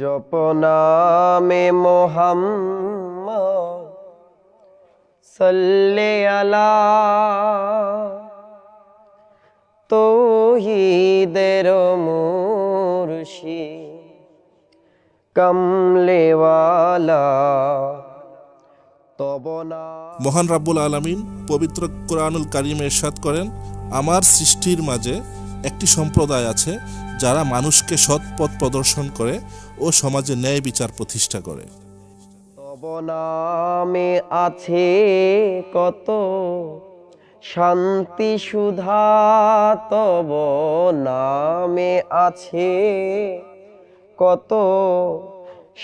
জপনামে মোহাম্মদ সাল্লে আলা তৌহিদের মুর্শি কমলেওয়ালা। মহান রাব্বুল আলামিন পবিত্র কোরআনুল কারিমে এরশাদ করেন, আমার সৃষ্টির মাঝে একটি সম্প্রদায় আছে যারা মানুষকে সৎ পথ প্রদর্শন করে ও সমাজে ন্যায় বিচার প্রতিষ্ঠা করে। নামে আছে কত শান্তি সুধা, তব নামে আছে কত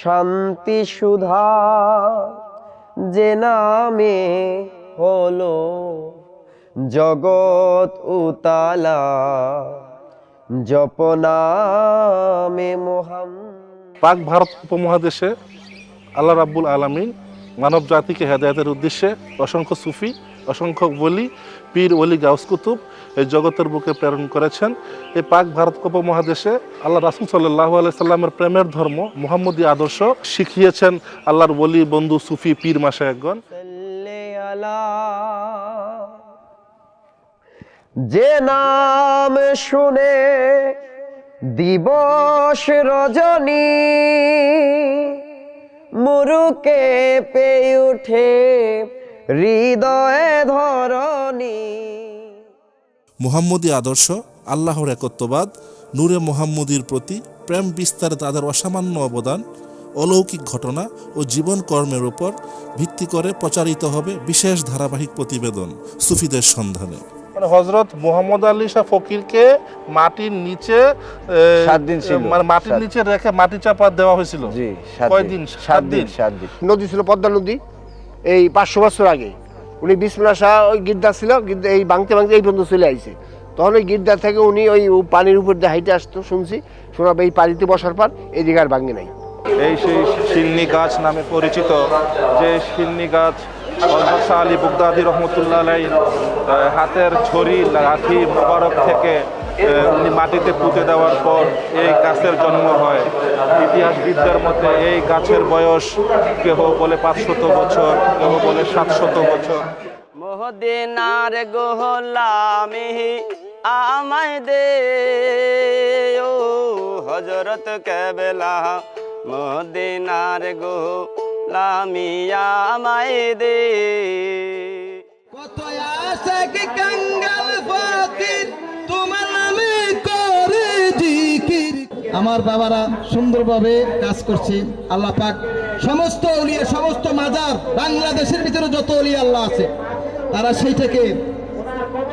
শান্তি সুধা, যে নামে হলো জগৎ উতালা। জপনামে পাক ভারত উপমহাদেশে আল্লাহ রাব্বুল আলামিন মানব জাতিকে হেদায়তের উদ্দেশ্যে অসংখ্য সুফি অসংখ্য বলি পীর ওলি গাউস কুতুব এই জগতের বুকে প্রেরণ করেছেন। এই পাক ভারত উপমহাদেশে আল্লাহ রাসুল সাল্লাহ সাল্লামের প্রেমের ধর্ম মোহাম্মদী আদর্শ শিখিয়েছেন আল্লাহর বলি বন্ধু সুফি পীর মাসায়কগণ সাল্লে আলা যে নাম শুনে দিবস রজনী মুরুকে পেয়ে উঠে হৃদয়ে ধরণী। মুহাম্মদী আদর্শ, আল্লাহর একত্ববাদ, নূরে মোহাম্মদীর প্রতি প্রেম বিস্তারে তাদের অসামান্য অবদান, অলৌকিক ঘটনা ও জীবন কর্মের উপর ভিত্তি করে প্রচারিত হবে বিশেষ ধারাবাহিক প্রতিবেদন সুফিদের সন্ধানে। হজরত মোহাম্মদ আলী শাহ ফকিরকে মাটির নিচে সাত দিন ছিল। মানে মাটির নিচে রেখে মাটি চাপা দেওয়া হয়েছিল। জি সাত কয়দিন? দিন? সাত দিন? সাত দিন। নদী ছিল পদ্মা নদী। এই পাঁচশো বছর আগে। উনি বিসমুল্লা শাহ ওই গির্দা ছিল এই ভাঙতে ভাঙতে এই পর্যন্ত চলে আইছে। তখন ওই গির্দা থেকে উনি ওই পানির উপর দিয়ে হাইটে আসতো শুনছি। শোনাবে এই পানিতে বসার পর এই দিকে আর ভাঙে নাই। এই সেই শিলনি গাছ নামে পরিচিত। যে শিলনি গাছ শাহ আলী বুগদাদি রহমতুল্লাহ হাতের ছড়ি লাঠি মোবারক থেকে উনি মাটিতে পুঁতে দেওয়ার পর এই গাছের জন্ম হয়। ইতিহাসবিদদের মতে এই গাছের বয়স কেহ বলে পাঁচশত বছর কেহ বলে সাতশত বছর। মোহদিনার গোহলামি আমায় দে ও হজরত কেবলা। মোহদিনার গোহলামি আমায় দে। কত আশেক কাঙ্গাল ফাকির? তোমার নামে করে জিকির। আমার বাবারা সুন্দরভাবে কাজ করছে আল্লাহ পাক সমস্ত উলিয়া সমস্ত মাজার বাংলাদেশের ভিতরে যত উলিয়া আল্লাহ আছে তারা সেইটাকে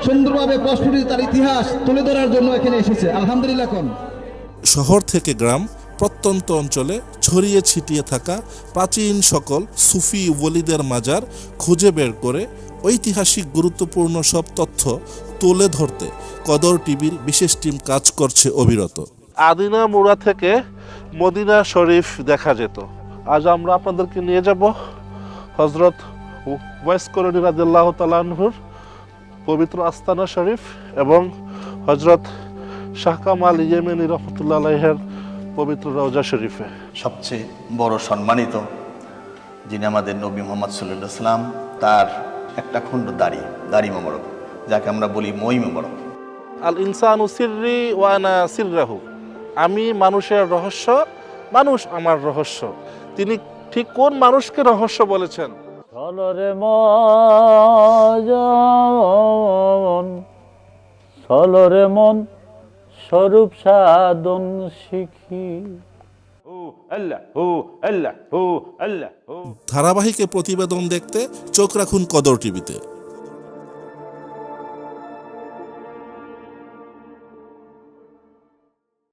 সুন্দরভাবে প্রস্ফুটিত তার ইতিহাস তুলে ধরার জন্য এখানে এসেছে। আলহামদুলিল্লাহ কোন। শহর থেকে গ্রাম প্রত্যন্ত অঞ্চলে ছড়িয়ে ছিটিয়ে থাকা প্রাচীন সকল সুফি ওলিদের মাজার খুঁজে বের করে ঐতিহাসিক গুরুত্বপূর্ণ সব তথ্য তুলে ধরতে কদর টিভির বিশেষ টিম কাজ করছে অবিরত। আদিনা মুড়া থেকে মদিনা শরীফ দেখা যেত। আজ আমরা আপনাদেরকে নিয়ে যাব হজরত ওয়েস করণী তালাহুর পবিত্র আস্তানা শরীফ এবং হজরত শাহ কামাল ইয়েমেনি রহমতুল্লাহ আলাইহের পবিত্র রওজা শরীফে। সবচেয়ে বড় সম্মানিত যিনি আমাদের নবী মোহাম্মদ সাল্লাহ সাল্লাম তার একটা খণ্ড দাড়ি দাড়ি মোবারক যাকে আমরা বলি মই মোবারক। আল ইনসানু সিররি ওয়ানা সিররাহু আমি মানুষের রহস্য মানুষ আমার রহস্য। তিনি ঠিক কোন মানুষকে রহস্য বলেছেন? চলরে মন চলরে মন স্বরূপ সাধন শিখি। ধারাবাহিকে প্রতিবেদন দেখতে চোখ রাখুন কদর টিভিতে।